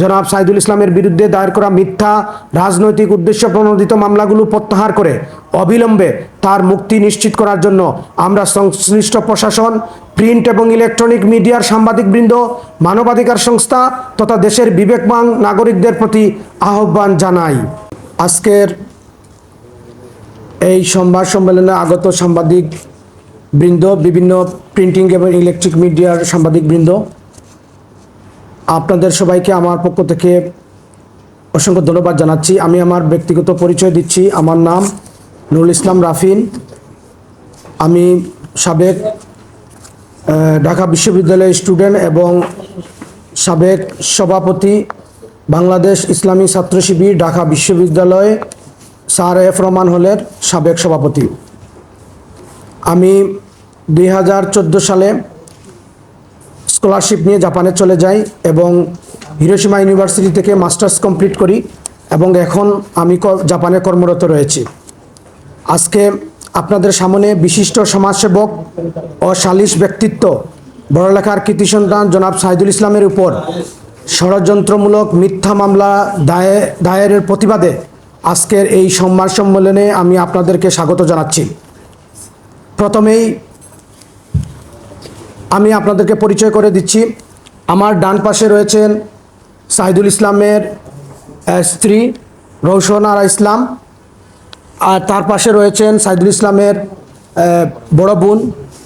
জনাব সাইদুল ইসলামের বিরুদ্ধে দায়ের করা মিথ্যা রাজনৈতিক উদ্দেশ্য প্রণোদিত মামলাগুলো প্রত্যাহার করে, অবিলম্বে তার মুক্তি নিশ্চিত করার জন্য আমরা সংশ্লিষ্ট প্রশাসন, প্রিন্ট এবং ইলেকট্রনিক মিডিয়ার সাংবাদিকবৃন্দ, মানবাধিকার সংস্থা তথা দেশের বিবেকবান নাগরিকদের প্রতি আহ্বান জানাই। আজকের এই সংবাদ সম্মেলনে আগত সাংবাদিক বৃন্দ বিভিন্ন প্রিন্টিং এবং ইলেকট্রিক মিডিয়ার সাংবাদিক বৃন্দ আপনাদের সবাইকে আমার পক্ষ থেকে অসংখ্য ধন্যবাদ জানাচ্ছি। আমি আমার ব্যক্তিগত পরিচয় দিচ্ছি। আমার নাম নুরুল ইসলাম রাফিন। আমি সাবেক ঢাকা বিশ্ববিদ্যালয়ের স্টুডেন্ট এবং সাবেক সভাপতি বাংলাদেশ ইসলামী ছাত্র শিবির ঢাকা বিশ্ববিদ্যালয়ে স্যার এফ রহমান হলের সাবেক সভাপতি। আমি দুই হাজার চোদ্দ সালে স্কলারশিপ নিয়ে জাপানে চলে যাই এবং হিরোশিমা ইউনিভার্সিটি থেকে মাস্টার্স কমপ্লিট করি এবং এখন আমি জাপানে কর্মরত রয়েছি। আজকে আপনাদের সামনে বিশিষ্ট সমাজসেবক ও সালিশ ব্যক্তিত্ব বড়লেখার কৃতি সন্তান জনাব সাইদুল ইসলামের উপর ষড়যন্ত্রমূলক মিথ্যা মামলা দায়ে দায়েরের প্রতিবাদে আজকের এই সম্মান সম্মেলনে আমি আপনাদেরকে স্বাগত জানাচ্ছি। প্রথমেই আমি আপনাদেরকে পরিচয় করে দিচ্ছি। আমার ডান পাশে রয়েছেন সাইদুল ইসলামের স্ত্রী রৌশন আরা ইসলাম। আর তার পাশে রয়েছেন সাইদুল ইসলামের বড় বোন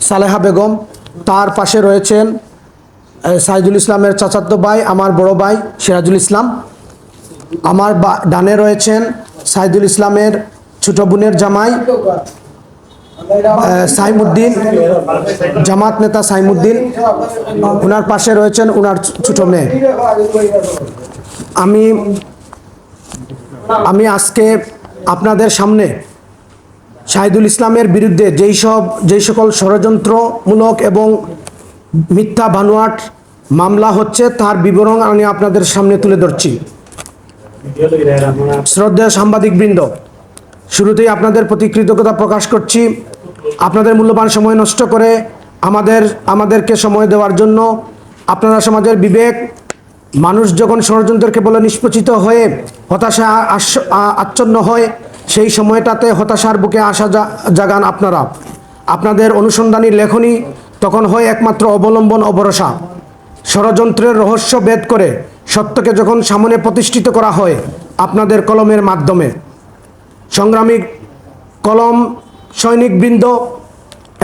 সালেহা বেগম। তার পাশে রয়েছেন সাইদুল ইসলামের চাচাতো ভাই, আমার বড় ভাই সিরাজুল ইসলাম। আমার ডানে রয়েছেন সাইদুল ইসলামের ছোট বোনের জামাই। সাইমুদ্দিন, জামাত নেতা সাইমুদ্দিন ওনার পাশে রয়েছেন ওনার ছোট মেয়ে। আমি আমি আজকে আপনাদের সামনে শাহিদুল ইসলামের বিরুদ্ধে যেই সব, যেই সকল ষড়যন্ত্রমূলক এবং মিথ্যা বানোয়াট মামলা হচ্ছে, তার বিবরণ আমি আপনাদের সামনে তুলে ধরছি। শ্রদ্ধেয় সাংবাদিকবৃন্দ শুরুতেই আপনাদের প্রতি কৃতজ্ঞতা প্রকাশ করছি। আপনাদের মূল্যবান সময় নষ্ট করে আমাদের, আমাদেরকে সময় দেওয়ার জন্য আপনারা সমাজের বিবেক, মানুষ যখন ষড়যন্ত্রকে বলে নিষ্পচিত হয়ে হতাশা আচ্ছন্ন হয়, সেই সময়টাতে হতাশার বুকে আসা জাগান আপনারা। আপনাদের অনুসন্ধানী লেখনী তখন হয় একমাত্র অবলম্বন অবরসা ষড়যন্ত্রের রহস্য ভেদ করে সত্যকে যখন সামনে প্রতিষ্ঠিত করা হয়, আপনাদের কলমের মাধ্যমে। সংগ্রামী কলম সৈনিকবৃন্দ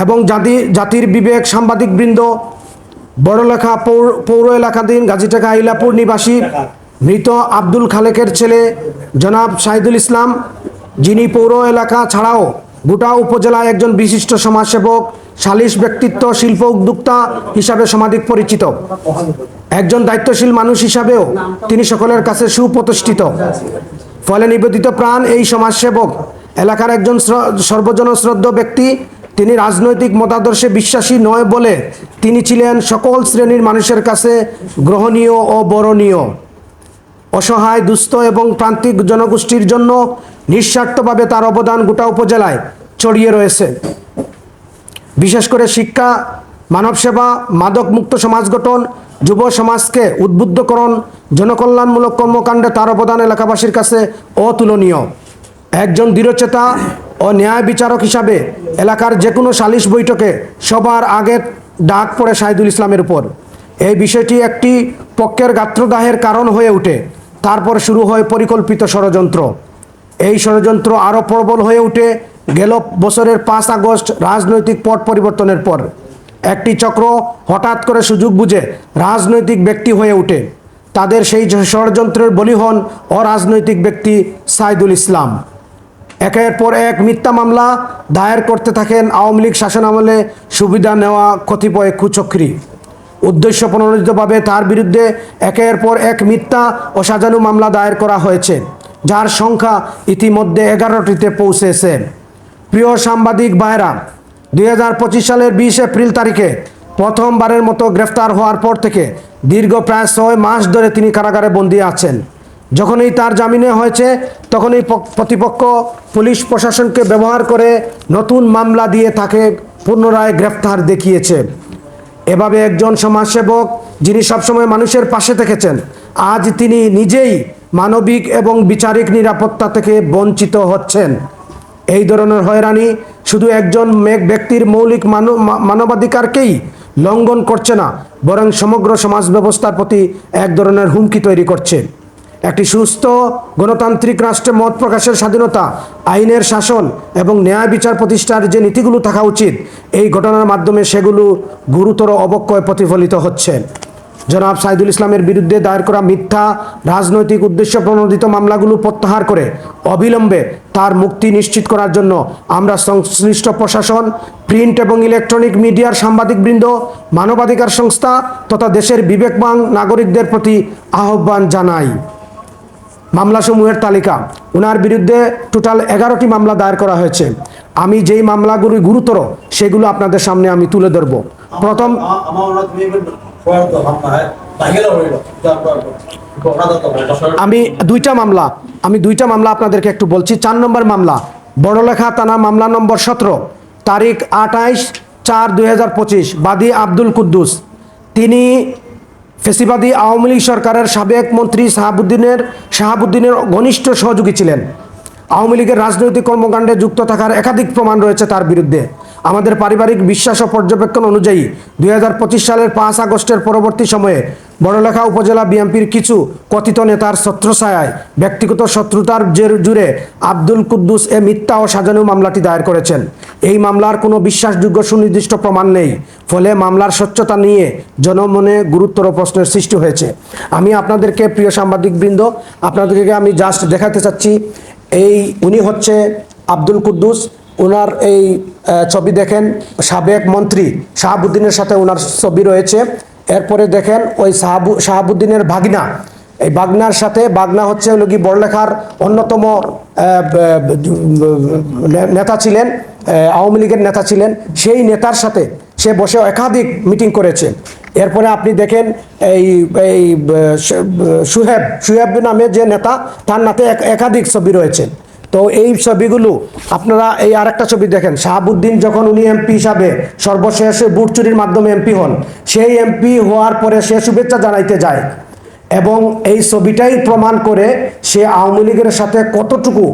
এবং জাতি, জাতির বিবেক সাংবাদিক সাংবাদিকবৃন্দ বড়লেখা পৌর পৌর এলাকাধীন গাজীটাকা ইলাপুর নিবাসী মৃত আব্দুল খালেকের ছেলে জনাব শাহিদুল ইসলাম, যিনি পৌর এলাকা ছাড়াও গোটা উপজেলায় একজন বিশিষ্ট সমাজসেবক, সালিশ ব্যক্তিত্ব, শিল্প উদ্যোক্তা হিসাবে সমাধিক পরিচিত। একজন দায়িত্বশীল মানুষ হিসাবেও তিনি সকলের কাছে সুপ্রতিষ্ঠিত। ফলে নিবেদিত প্রাণ এই সমাজসেবক। এলাকার একজন শ্র- সর্বজন শ্রদ্ধ ব্যক্তি, তিনি রাজনৈতিক মতাদর্শে বিশ্বাসী নয় বলে তিনি ছিলেন সকল শ্রেণির মানুষের কাছে গ্রহণীয় ও বরণীয়। অসহায়, দুস্থ এবং প্রান্তিক জনগোষ্ঠীর জন্য নিঃস্বার্থভাবে তার অবদান গোটা উপজেলায় ছড়িয়ে রয়েছে। বিশেষ করে শিক্ষা মানব সেবা মাদক মুক্ত সমাজ গঠন, যুব সমাজকে উদ্বুদ্ধকরণ জনকল্যাণমূলক কর্মকাণ্ডে তার অবদান এলাকাবাসীর কাছে অতুলনীয়। একজন দৃঢ়চেতা ও ন্যায় বিচারক হিসাবে এলাকার যে কোনো সালিশ বৈঠকে সবার আগে ডাক পড়ে শাহিদুল ইসলামের উপর। এই বিষয়টি একটি পক্ষের গাত্রদাহের কারণ হয়ে ওঠে। তারপর শুরু হয় পরিকল্পিত ষড়যন্ত্র। এই ষড়যন্ত্র আরও প্রবল হয়ে ওঠে গেল বছরের পাঁচ আগস্ট রাজনৈতিক পট পরিবর্তনের পর। একটি চক্র হঠাৎ করে সুযোগ বুঝে রাজনৈতিক ব্যক্তি হয়ে ওঠে। তাদের সেই ষড়যন্ত্রের বলি হন অরাজনৈতিক ব্যক্তি সাইদুল ইসলাম। একের পর এক মিথ্যা মামলা দায়ের করতে থাকেন আওয়ামী লীগ শাসনামলে সুবিধা নেওয়া কতিপয় কুচক্রী। উদ্দেশ্য প্রণোদিতভাবে তার বিরুদ্ধে একের পর এক মিথ্যা ও সাজানো মামলা দায়ের করা হয়েছে, যার সংখ্যা ইতিমধ্যে এগারোটিতে পৌঁছেছে। প্রিয় সাংবাদিক ভাইরা দুই হাজার পঁচিশ সালের বিশ এপ্রিল তারিখে প্রথমবারের মতো গ্রেফতার হওয়ার পর থেকে দীর্ঘ প্রায় ছয় মাস ধরে তিনি কারাগারে বন্দী আছেন। যখনই তার জামিনে হয়েছে, তখনই প্রতিপক্ষ, পুলিশ প্রশাসনকে ব্যবহার করে নতুন মামলা দিয়ে তাকে পুনরায় গ্রেফতার দেখিয়েছে। এভাবে একজন সমাজসেবক, যিনি সবসময় মানুষের পাশে থেকেছেন, আজ তিনি নিজেই মানবিক এবং বিচারিক নিরাপত্তা থেকে বঞ্চিত হচ্ছেন। এই ধরনের হয়রানি শুধু একজন ব্যক্তির মৌলিক মানব- মানবাধিকারকেই লঙ্ঘন করছে না, বরং সমগ্র সমাজ ব্যবস্থার প্রতি এক ধরনের হুমকি তৈরি করছে। একটি সুস্থ গণতান্ত্রিক রাষ্ট্রে মত প্রকাশের স্বাধীনতা, আইনের শাসন এবং ন্যায় বিচার প্রতিষ্ঠার যে নীতিগুলো থাকা উচিত, এই ঘটনার মাধ্যমে সেগুলো গুরুতর অবক্ষয় প্রতিফলিত হচ্ছে। জনাব সাইদুল ইসলামের বিরুদ্ধে দায়ের করা মিথ্যা রাজনৈতিক উদ্দেশ্য প্রণোদিত মামলাগুলো প্রত্যাহার করে অবিলম্বে তার মুক্তি নিশ্চিত করার জন্য আমরা সংশ্লিষ্ট প্রশাসন প্রিন্ট এবং ইলেকট্রনিক মিডিয়ার সাংবাদিকবৃন্দ মানবাধিকার সংস্থা তথা দেশের বিবেকবান নাগরিকদের প্রতি আহ্বান জানাই মামলাসমূহের তালিকা ওনার বিরুদ্ধে টোটাল এগারোটি মামলা দায়ের করা হয়েছে আমি যেই মামলাগুলি গুরুতর সেগুলো আপনাদের সামনে আমি তুলে ধরব প্রথম আমি দুইটা মামলা, আমি দুইটা মামলা আপনাদেরকে একটু বলছি। চার নম্বর মামলা, বড়লেখা থানা মামলা নম্বর সতেরো, তারিখ আঠাইশ চার দুই হাজার পঁচিশ, বাদী আব্দুল কুদ্দুস। তিনি ফেসিবাদী আওয়ামী লীগ সরকারের সাবেক মন্ত্রী শাহাবুদ্দিনের শাহাবুদ্দিনের ঘনিষ্ঠ সহযোগী ছিলেন। আওয়ামী লীগের রাজনৈতিক কর্মকাণ্ডে যুক্ত থাকার একাধিক প্রমাণ রয়েছে তার বিরুদ্ধে। আমাদের পারিবারিক বিশ্বাস ও পর্যবেক্ষণ অনুযায়ী দুই হাজার পঁচিশ সালের পাঁচ আগস্টের পরবর্তী সময়ে বড়লেখা উপজেলা বিএনপির কিছু কথিত নেতার ছত্রছায়ায় ব্যক্তিগত শত্রুতার জের জুড়ে আব্দুল কুদ্দুস এ মিথ্যা ও সাজানো মামলাটি দায়ের করেছেন। এই মামলার কোনো বিশ্বাসযোগ্য সুনির্দিষ্ট প্রমাণ নেই, ফলে মামলার স্বচ্ছতা নিয়ে জনমনে গুরুতর প্রশ্নের সৃষ্টি হয়েছে। আমি আপনাদেরকে প্রিয় সাংবাদিকবৃন্দ, আপনাদেরকে আমি জাস্ট দেখাতে চাচ্ছি, এই উনি হচ্ছে আব্দুল কুদ্দুস ওনার এই ছবি দেখেন সাবেক মন্ত্রী শাহাবুদ্দিনের সাথে ওনার ছবি রয়েছে এরপরে দেখেন ওই সাহাবু শাহাবুদ্দিনের ভাগনা এই বাগনার সাথে বাগনা হচ্ছে হলো কি বড়লেখার অন্যতম নেতা ছিলেন আওয়ামী লীগের নেতা ছিলেন সেই নেতার সাথে সে বসে একাধিক মিটিং করেছে এরপরে আপনি দেখেন এই এই সুহেব সুহেব নামে যে নেতা তার নাতে এক- একাধিক ছবি রয়েছে তো এই ছবিগুলো আপনারা এই আরেকটা ছবি দেখেন। শাহাবুদ্দিন যখন উনি এমপি হিসাবে সর্বশেষ বুট চুরির মাধ্যমে এমপি হন, সেই এমপি হওয়ার পরে সে শুভেচ্ছা জানাইতে যায়। এবং এই ছবিটাই প্রমাণ করে সে আওয়ামী লীগের সাথে কতটুকু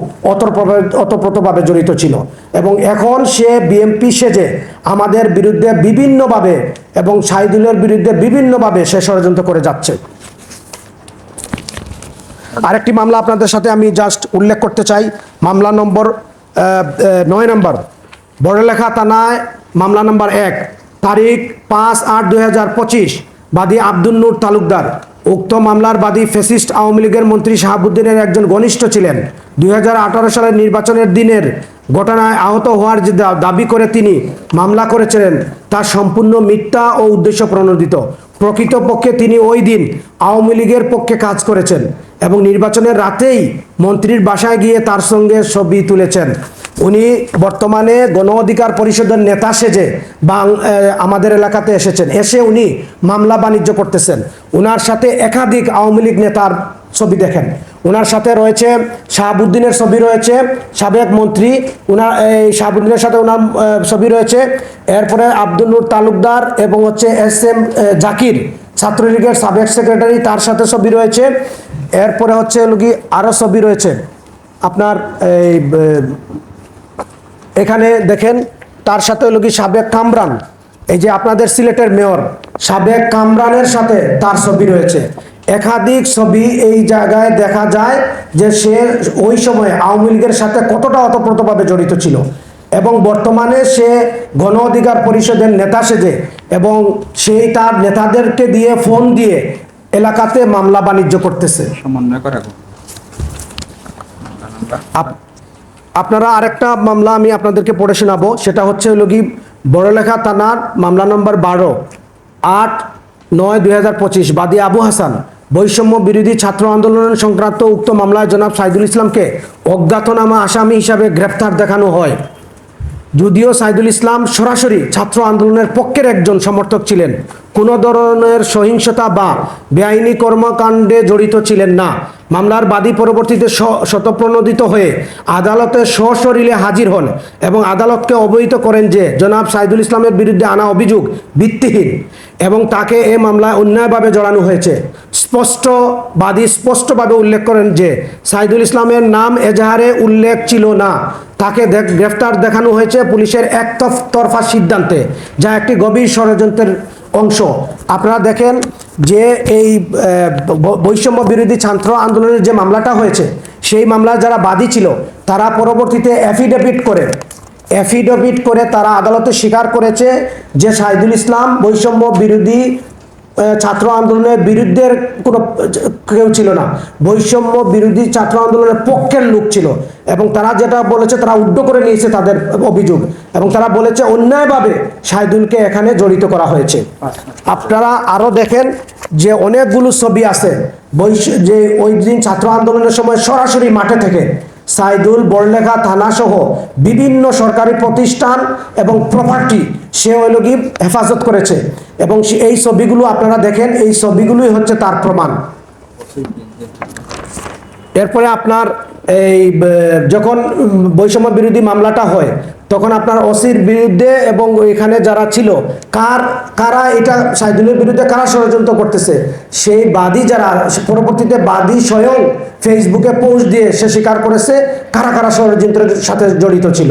অতপ্রতভাবে জড়িত ছিল। এবং এখন সে বিএমপি সেজে আমাদের বিরুদ্ধে বিভিন্নভাবে এবং সাইদুলের বিরুদ্ধে বিভিন্নভাবে সে ষড়যন্ত্র করে যাচ্ছে। আরেকটি মামলা আপনাদের সাথে আমি জাস্ট উল্লেখ করতে চাই। মামলা নম্বর নয় নম্বর। বড়লেখা থানায় মামলা নম্বর এক, তারিখ পাঁচ আট দুই হাজার পঁচিশ, বাদী আব্দুল নূর তালুকদার। উক্ত মামলার বাদী ফেসিস্ট আওয়ামী লীগের মন্ত্রী শাহাবুদ্দিনের একজন ঘনিষ্ঠ ছিলেন। দুই হাজার আঠারো সালের নির্বাচনের দিনের ঘটনায় আহত হওয়ার যে দাবি করে তিনি মামলা করেছিলেন, তা সম্পূর্ণ মিথ্যা ও উদ্দেশ্য প্রণোদিত প্রকৃতপক্ষে তিনি ওই দিন আওয়ামী লীগের পক্ষে কাজ করেছেন। এবং নির্বাচনের রাতেই মন্ত্রীর বাসায় গিয়ে তার সঙ্গে ছবি তুলেছেন। উনি বর্তমানে গণ অধিকার পরিষদের নেতা সেজে বাং আমাদের এলাকাতে এসেছেন। এসে উনি মামলা বাণিজ্য করতেছেন। ওনার সাথে একাধিক আওয়ামী লীগ নেতার ছবি দেখেন। ওনার সাথে রয়েছে শাহাবুদ্দিনের ছবি রয়েছে, সাবেক মন্ত্রী। ওনার এই শাহাবুদ্দিনের সাথে ওনার ছবি রয়েছে। এরপরে আব্দুল তালুকদার এবং হচ্ছে এস এম জাকির, ছাত্রলীগের সাবেক সেক্রেটারি, তার সাথে ছবি রয়েছে। এরপরে হচ্ছে হলো কি আরও ছবি রয়েছে। আপনার এই এখানে দেখেন, তার সাথে হলো কি সাবেক কামরান। এই যে আপনাদের সিলেটের মেয়র, সাবেক কামরানের সাথে তার ছবি রয়েছে। একাধিক ছবি এই জায়গায় দেখা যায় যে সে ওই সময় আওয়ামী লীগের সাথে কতটা অতপ্রতভাবে জড়িত ছিল। এবং বর্তমানে সে গণ অধিকার পরিষদের নেতা সেজে এবং সেই তার নেতাদেরকে দিয়ে ফোন দিয়ে এলাকাতে মামলা বাণিজ্য করতেছে। আপনারা আরেকটা মামলা আমি আপনাদেরকে পড়ে শোনাবো, সেটা হচ্ছে হলো কি বড়লেখা থানার মামলা নম্বর বারো, আট নয় দুই হাজার পঁচিশ, বাদী আবু হাসান, বৈষম্য বিরোধী ছাত্র আন্দোলন সংক্রান্ত উক্ত মামলায় জনাব সাইদুল ইসলামকে অজ্ঞাতনামা আসামি হিসাবে গ্রেপ্তার দেখানো হয়। যদিও সাইদুল ইসলাম সরাসরি ছাত্র আন্দোলনের পক্ষের একজন সমর্থক ছিলেন কোনো ধরনের সহিংসতা বা বেআইনি কর্মকাণ্ডে জড়িত ছিলেন না। মামলার বাদী পরবর্তীতে শতপ্রণোদিত হয়ে আদালতে সশরীরে হাজির হন এবং আদালতকে অবহিত করেন যে জনাব সাইদুল ইসলামের বিরুদ্ধে আনা অভিযোগ ভিত্তিহীন এবং তাকে এ মামলায় অন্যায়ভাবে জড়ানো হয়েছে। স্পষ্ট বাদী স্পষ্টভাবে উল্লেখ করেন যে সাইদুল ইসলামের নাম এজাহারে উল্লেখ ছিল না। তাকে গ্রেফতার দেখানো হয়েছে পুলিশের একতরফ- তরফা সিদ্ধান্তে, যা একটি গভীর ষড়যন্ত্রের অংশ। আপনারা দেখেন যে এই বৈষম্য বিরোধী ছাত্র আন্দোলনের যে মামলাটা হয়েছে, সেই মামলা যারা বাদী ছিল, তারা পরবর্তীতে অ্যাফিডেভিট করে অ্যাফিডেভিট করে তারা আদালতে স্বীকার করেছে যে সাইদুল ইসলাম বৈষম্য বিরোধী ছাত্র আন্দোলনের বিরুদ্ধে কোনো, কেউ ছিল না। বৈষম্য বিরোধী ছাত্র আন্দোলনের পক্ষের লোক ছিল। এবং তারা যেটা বলেছে, তারা উড্ড করে নিয়েছে তাদের অভিযোগ। এবং তারা বলেছে, অন্যায়ভাবে সাইদুলকে এখানে জড়িত করা হয়েছে। আপনারা আরও দেখেন যে অনেকগুলো ছবি আছে। বৈশ যে ওই দিন ছাত্র আন্দোলনের সময় সরাসরি মাঠে থেকে সাইদুল বড়লেখা থানাসহ বিভিন্ন সরকারি প্রতিষ্ঠান এবং প্রপার্টি সে ওই লগি হেফাজত করেছে। এবং এই ছবিগুলো আপনারা দেখেন, এই ছবিগুলোই হচ্ছে তার প্রমাণ। এরপরে আপনার এই যখন বৈষম্য বিরোধী মামলাটা হয়, তখন আপনার ওসির বিরুদ্ধে এবং এখানে যারা ছিল, কার, কারা এটা সাইদুলের বিরুদ্ধে কারা ষড়যন্ত্র করতেছে, সেই বাদী যারা পরবর্তীতে বাদী স্বয়ং ফেসবুকে পোস্ট দিয়ে সে স্বীকার করেছে, কারা কারা ষড়যন্ত্রের সাথে জড়িত ছিল।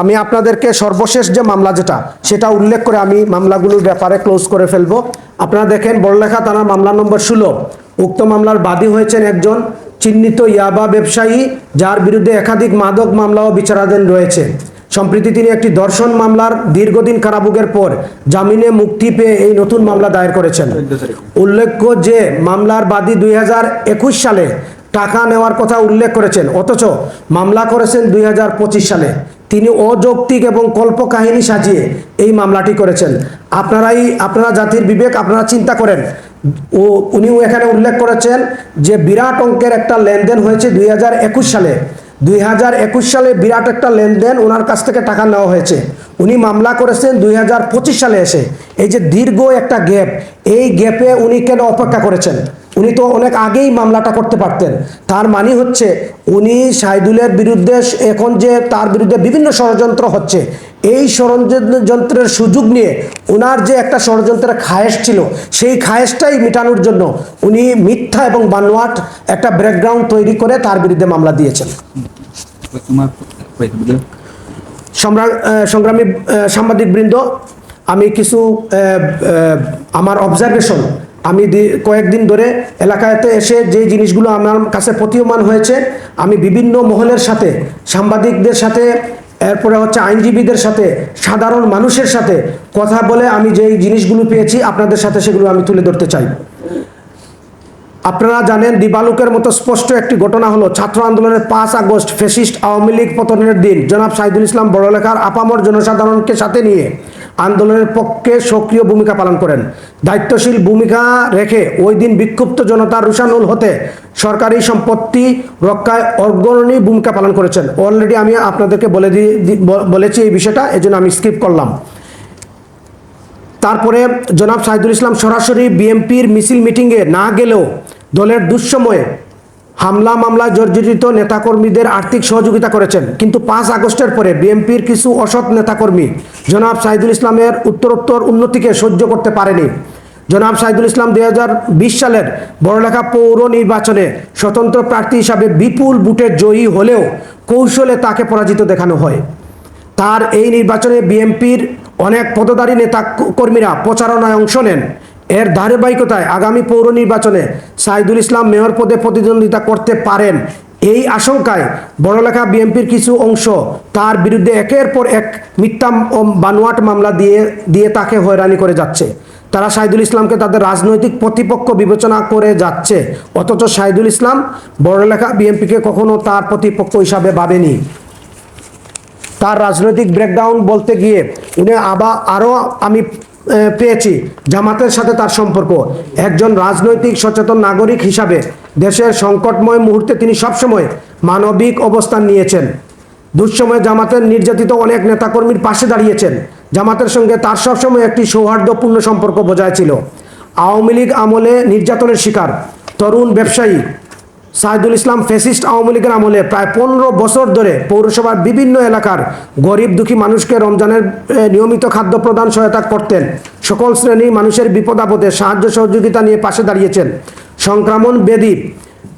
আমি আপনাদেরকে সর্বশেষ যে মামলা যেটা, সেটা উল্লেখ করে আমি মামলাগুলোর ব্যাপারে ক্লোজ করে ফেলব। আপনারা দেখেন বড়লেখা থানার মামলা নম্বর ষোলো। উক্ত মামলার বাদী হয়েছেন একজন চিহ্নিত ইয়াবা ব্যবসায়ী, যার বিরুদ্ধে একাধিক মাদক মামলা ও বিচারাধীন রয়েছে। সম্প্রতি তিনি একটি দর্শন মামলার দীর্ঘদিন কারাভোগের পর জামিনে মুক্তি পেয়ে এই নতুন মামলা দায়ের করেছেন। উল্লেখ্য যে মামলার বাদী দুই হাজার একুশ সালে টাকা নেওয়ার কথা উল্লেখ করেছেন, অথচ মামলা করেছেন দুই হাজার পঁচিশ সালে। তিনি অযৌক্তিক এবং কল্পকাহিনী সাজিয়ে এই মামলাটি করেছেন। আপনারাই, আপনারা জাতির বিবেক, আপনারা চিন্তা করেন ও উনিও এখানে উল্লেখ করেছেন যে বিরাট অঙ্কের একটা লেনদেন হয়েছে দুই হাজার একুশ সালে। দুই হাজার একুশ সালে বিরাট একটা লেনদেন ওনার কাছ থেকে টাকা নেওয়া হয়েছে। উনি মামলা করেছেন দুই হাজার পঁচিশ সালে এসে। এই যে দীর্ঘ একটা গ্যাপ, এই গ্যাপে উনি কেন অপেক্ষা করেছেন? উনি তো অনেক আগেই মামলাটা করতে পারতেন। তার মানে হচ্ছে, উনি সাইদুলের বিরুদ্ধে এখন যে তার বিরুদ্ধে বিভিন্ন ষড়যন্ত্র হচ্ছে এই ষড়যন্ত্রের সুযোগ নিয়ে ওনার যে একটা ষড়যন্ত্রের খায়েশ ছিল সেই খায়েশটাই মেটানোর জন্য উনি মিথ্যা এবং বানোয়াট একটা ব্যাকগ্রাউন্ড তৈরি করে তার বিরুদ্ধে মামলা দিয়েছেন তোমার video. সম্রা- আহ, সংগ্রামী সাংবাদিক বৃন্দ আমি কিছু আমার অবজারভেশন আমি কয়েকদিন ধরে এলাকাতে এসে যে জিনিসগুলো আমার কাছে প্রতীয়মান হয়েছে আমি বিভিন্ন মহলের সাথে সাংবাদিকদের সাথে এরপরে হচ্ছে আইনজীবীদের সাথে, সাধারণ মানুষের সাথে কথা বলে আমি যেই জিনিসগুলো পেয়েছি, আপনাদের সাথে সেগুলো আমি তুলে ধরতে চাই। আপনারা জানেন দিবালুকের মতো স্পষ্ট একটি ঘটনা হলো, ছাত্র আন্দোলনের পাঁচ আগস্ট ফেসিস্ট আওয়ামী লীগ পতনের দিন। জনাব সাইদুল ইসলাম বড়লেখার আপামর জনসাধারণকে সাথে নিয়ে আন্দোলনের পক্ষে সক্রিয় ভূমিকা পালন করেন। দায়িত্বশীল ভূমিকা রেখে ওই দিন বিক্ষুব্ধ জনতার রুশানুল হতে সরকারি সম্পত্তি রক্ষায় অগ্রণী ভূমিকা পালন করেছেন। অলরেডি আমি আপনাদেরকে বলে দিয়ে বলেছি এই বিষয়টা, এজন্য আমি স্কিপ করলাম। তারপরে জনাব সাইদুল ইসলাম সরাসরি বিএমপির মিছিল মিটিংয়ে না গেলেও দলের দুঃসময়ে হামলা মামলা জর্জরিত নেতাকর্মীদের আর্থিক সহযোগিতা করেছেন। কিন্তু পাঁচ আগস্টের পরে বিএনপির কিছু অসৎ নেতাকর্মী জনাব সাইদুল ইসলামের উত্তরোত্তর উন্নতিকে সহ্য করতে পারেনি। জনাব সাইদুল ইসলাম দুই হাজার বিশ সালের বড়লেখা পৌর নির্বাচনে স্বতন্ত্র প্রার্থী হিসাবে বিপুল বুটে জয়ী হলেও কৌশলে তাকে পরাজিত দেখানো হয়। তার এই নির্বাচনে বিএনপির অনেক পদধারী নেতা কর্মীরা প্রচারণায় অংশ নেন। এর ধারাবাহিকতায় আগামী পৌর নির্বাচনে সাইদুল ইসলাম মেয়র পদে প্রতিদ্বন্দ্বিতা করতে পারেন। এই আশঙ্কায় বড়লেখা বিএনপির কিছু অংশ তার বিরুদ্ধে একের পর এক মিথ্যা বানোয়াট মামলা দিয়ে দিয়ে তাকে হয়রানি করে যাচ্ছে। তারা সাইদুল ইসলামকে তাদের রাজনৈতিক প্রতিপক্ষ বিবেচনা করে যাচ্ছে। অথচ সাইদুল ইসলাম বড়লেখা বিএনপিকে কখনো তার প্রতিপক্ষ হিসাবে ভাবেনি। তার রাজনৈতিক ব্রেকডাউন বলতে গিয়ে উনি আবার আরও আমি পেয়েছি। জামাতের সাথে তার সম্পর্ক। একজন রাজনৈতিক সচেতন নাগরিক হিসাবে দেশের সংকটময় মুহূর্তে তিনি সবসময় মানবিক অবস্থান নিয়েছেন। দুঃসময়ে জামাতের নির্যাতিত অনেক নেতাকর্মীর পাশে দাঁড়িয়েছেন। জামাতের সঙ্গে তার সবসময় একটি সৌহার্দ্যপূর্ণ সম্পর্ক বজায় ছিল। আওয়ামী লীগ আমলে নির্যাতনের শিকার তরুণ ব্যবসায়ী সাইদুল ইসলাম ফেসিস্ট আওয়ামী লীগের আমলে প্রায় পনেরো বছর ধরে পৌরসভার বিভিন্ন এলাকার গরিব দুঃখী মানুষকে রমজানের নিয়মিত খাদ্য প্রদান সহায়তা করতেন। সকল শ্রেণি মানুষের বিপদ আপদে সাহায্য সহযোগিতা নিয়ে পাশে দাঁড়িয়েছেন। সংক্রমণ বেদি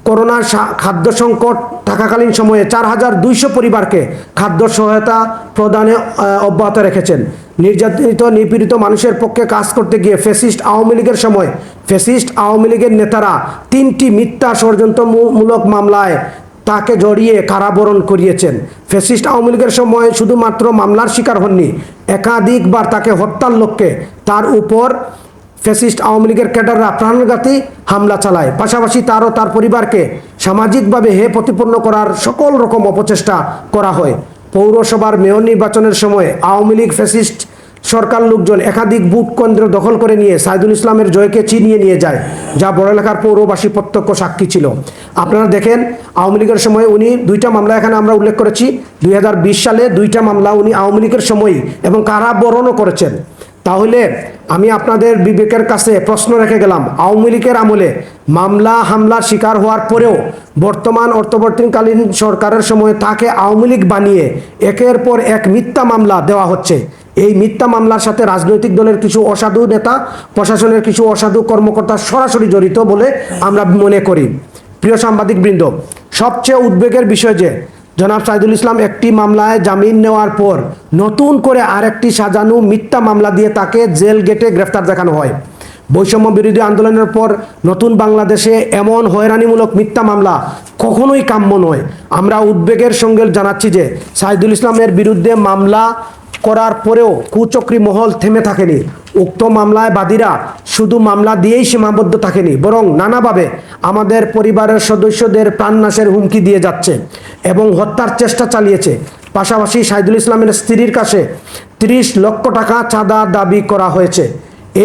করোনার সা- খাদ্য সংকট থাকাকালীন সময়ে চার হাজার দুইশো পরিবারকে খাদ্য সহায়তা প্রদানে অব্যাহত রেখেছেন। নির্যাতিত, নিপীড়িত মানুষের পক্ষে কাজ করতে গিয়ে ফেসিস্ট আওয়ামী লীগের সময় ফেসিস্ট আওয়ামী লীগের নেতারা তিনটি মিথ্যা ষড়যন্ত্রমূলক মামলায় তাকে জড়িয়ে কারাবরণ করিয়েছেন। ফেসিস্ট আওয়ামী লীগের সময় শুধুমাত্র মামলার শিকার হননি, একাধিকবার তাকে হত্যার লক্ষ্যে তার উপর ফ্যাসিস্ট আওয়ামী লীগের ক্যাডাররা প্রাণঘাতী হামলা চালায়। পাশাপাশি তার ও তার পরিবারকে সামাজিকভাবে হে প্রতিপন্ন করার সকল রকম অপচেষ্টা করা হয়। পৌরসভার মেয়র নির্বাচনের সময় আওয়ামী লীগ ফ্যাসিস্ট সরকার লোকজন একাধিক বুথ কেন্দ্র দখল করে নিয়ে সাইদুল ইসলামের জয়কে চিনিয়ে নিয়ে যায়, যা বড়লেখার পৌরবাসী প্রত্যক্ষ সাক্ষী ছিল। আপনারা দেখেন, আওয়ামী লীগের সময় উনি দুইটা মামলা এখানে আমরা উল্লেখ করেছি। দুই হাজার বিশ সালে দুইটা মামলা উনি আওয়ামী লীগের সময়ই এবং কারা বরণও করেছেন। তাহলে আমি আপনাদের বিবেকের কাছে প্রশ্ন রেখে গেলাম। আওয়ামী লীগের আমলে মামলা হামলার শিকার হওয়ার পরেও বর্তমান অর্থবর্তীকালীন সরকারের সময় তাকে আওয়ামী লীগ বানিয়ে একের পর এক মিথ্যা মামলা দেওয়া হচ্ছে। এই মিথ্যা মামলার সাথে রাজনৈতিক দলের কিছু অসাধু নেতা, প্রশাসনের কিছু অসাধু কর্মকর্তা সরাসরি জড়িত বলে আমরা মনে করি। প্রিয় সাংবাদিকবৃন্দ, সবচেয়ে উদ্বেগের বিষয় যে জনাব সাইদুল ইসলাম, একটি মামলায় জামিন নেওয়ার পর নতুন করে আরেকটি সাজানো মিথ্যা মামলা দিয়ে তাকে জেল গেটে গ্রেফতার দেখানো হয়। বৈষম্য বিরোধী আন্দোলনের পর নতুন বাংলাদেশে এমন হয়রানিমূলক মিথ্যা মামলা কখনোই কাম্য নয়। আমরা উদ্বেগের সঙ্গে জানাচ্ছি যে সাইদুল ইসলামের বিরুদ্ধে মামলা করার পরেও কুচক্রী মহল থেমে থাকেনি। উক্ত মামলায় বাদীরা শুধু মামলা দিয়েই সীমাবদ্ধ থাকেনি, বরং নানাভাবে আমাদের পরিবারের সদস্যদের প্রাণনাশের হুমকি দিয়ে যাচ্ছে। এবং হত্যার চেষ্টা চালিয়েছে। পাশাপাশি সাইদুল ইসলামের স্ত্রীর কাছে তিরিশ লক্ষ টাকা চাঁদা দাবি করা হয়েছে।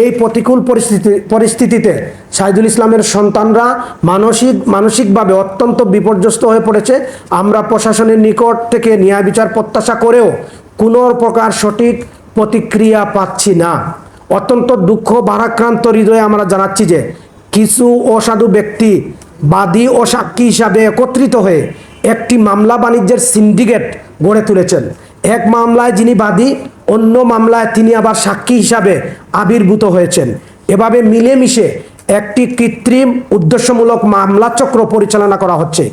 এই প্রতিকূল পরিস্থিতি, পরিস্থিতিতে সাইদুল ইসলামের সন্তানরা মানসিক, মানসিকভাবে অত্যন্ত বিপর্যস্ত হয়ে পড়েছে। আমরা প্রশাসনের নিকট থেকে ন্যায় বিচার প্রত্যাশা করেও কোনো প্রকার সঠিক প্রতিক্রিয়া পাচ্ছি না। অত্যন্ত দুঃখ, ভারাক্রান্ত হৃদয়ে আমরা জানাচ্ছি যে কিছু অসাধু ব্যক্তি বাদী ও সাক্ষী হিসাবে একত্রিত হয়ে একটি মামলা বাণিজ্যের সিন্ডিকেট গড়ে তুলেছেন। এক মামলায় যিনি বাদী, অন্য মামলায় তিনি আবার সাক্ষী হিসাবে আবির্ভূত হয়েছেন। এভাবে মিলেমিশে একটি কৃত্রিম উদ্দেশ্যমূলক মামলা চক্র পরিচালনা করা হচ্ছে।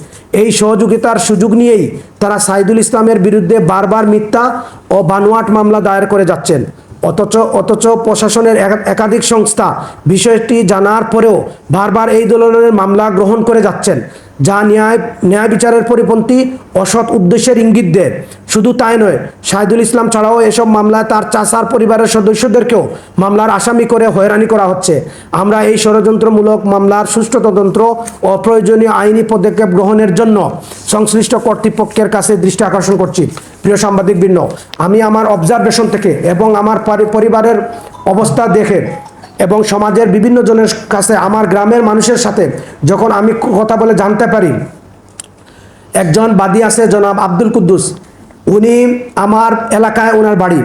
এই সহযোগিতার সুযোগ নিয়েই তারা সাইদুল ইসলামের বিরুদ্ধে বারবার মিথ্যা ও বানোয়াট মামলা দায়ের করে যাচ্ছেন। অথচ অথচ প্রশাসনের একাধিক সংস্থা বিষয়টি জানার পরেও বারবার এই ধরনের মামলা গ্রহণ করে যাচ্ছেন। যা ন্যায় ন্যায় বিচারের পরিপন্থী অসৎ উদ্দেশ্যের ইঙ্গিত দেয়। শুধু তাই নয় শাহিদুল ইসলাম ছাড়াও এসব মামলায় তার চাষার পরিবারের সদস্যদেরকেও মামলার আসামি করে হয়রানি করা হচ্ছে। আমরা এই ষড়যন্ত্রমূলক মামলার সুষ্ঠু তদন্ত ও প্রয়োজনীয় আইনি পদক্ষেপ গ্রহণের জন্য সংশ্লিষ্ট কর্তৃপক্ষের কাছে দৃষ্টি আকর্ষণ করছি। প্রিয় সাংবাদিকবৃন্দ, আমি আমার অবজারভেশন থেকে এবং আমার পরিবারের অবস্থা দেখে এবং সমাজের বিভিন্ন জনের কাছে, আমার গ্রামের মানুষের সাথে যখন আমি কথা বলে জানতে পারি, একজন বাদী আছে জনাব আব্দুল কুদ্দুস। উনি আমার এলাকায় ওনার বাড়ি।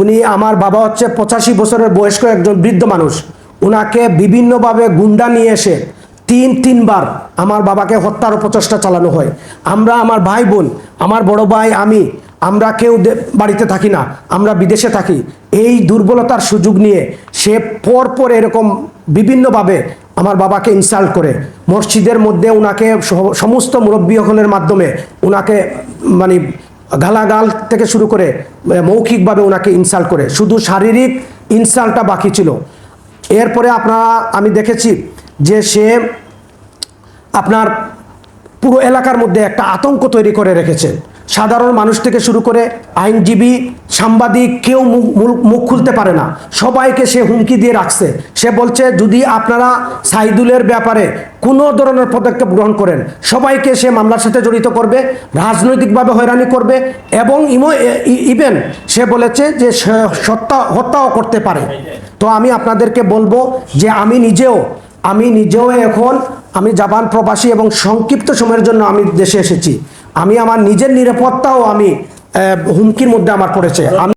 উনি আমার বাবা হচ্ছে পঁচাশি বছরের বয়স্ক একজন বৃদ্ধ মানুষ। ওনাকে বিভিন্নভাবে গুন্ডা নিয়ে এসে তিন, তিনবার আমার বাবাকে হত্যার প্রচেষ্টা চালানো হয়। আমরা, আমার ভাই বোন, আমার বড় ভাই, আমি আমরা কেউ বাড়িতে থাকি না, আমরা বিদেশে থাকি। এই দুর্বলতার সুযোগ নিয়ে সে পর পর এরকম বিভিন্নভাবে আমার বাবাকে ইনসাল্ট করে। মসজিদের মধ্যে ওনাকে সমস্ত মুরব্বী হলের মাধ্যমে ওনাকে মানে গালাগাল থেকে শুরু করে মৌখিকভাবে ওনাকে ইনসাল্ট করে। শুধু শারীরিক ইনসাল্টটা বাকি ছিল। এরপরে আপনারা, আমি দেখেছি যে সে আপনার পুরো এলাকার মধ্যে একটা আতঙ্ক তৈরি করে রেখেছে। সাধারণ মানুষ থেকে শুরু করে আইনজীবী, সাংবাদিক, কেউ মুখ খুলতে পারে না। সবাইকে সে হুমকি দিয়ে রাখছে। সে বলছে, যদি আপনারা সাইদুলের ব্যাপারে কোনো ধরনের পদক্ষেপ গ্রহণ করেন, সবাইকে সে মামলার সাথে জড়িত করবে, রাজনৈতিকভাবে হয়রানি করবে এবং ইমো ইভেন সে বলেছে যে সত্তা হত্যাও করতে পারে। তো আমি আপনাদেরকে বলব যে আমি নিজেও আমি নিজেও এখন আমি জাপান প্রবাসী এবং সংক্ষিপ্ত সময়ের জন্য আমি দেশে এসেছি। আমি আমার নিজের নিরাপত্তাও আমি হুমকির মধ্যে আমার পড়েছে।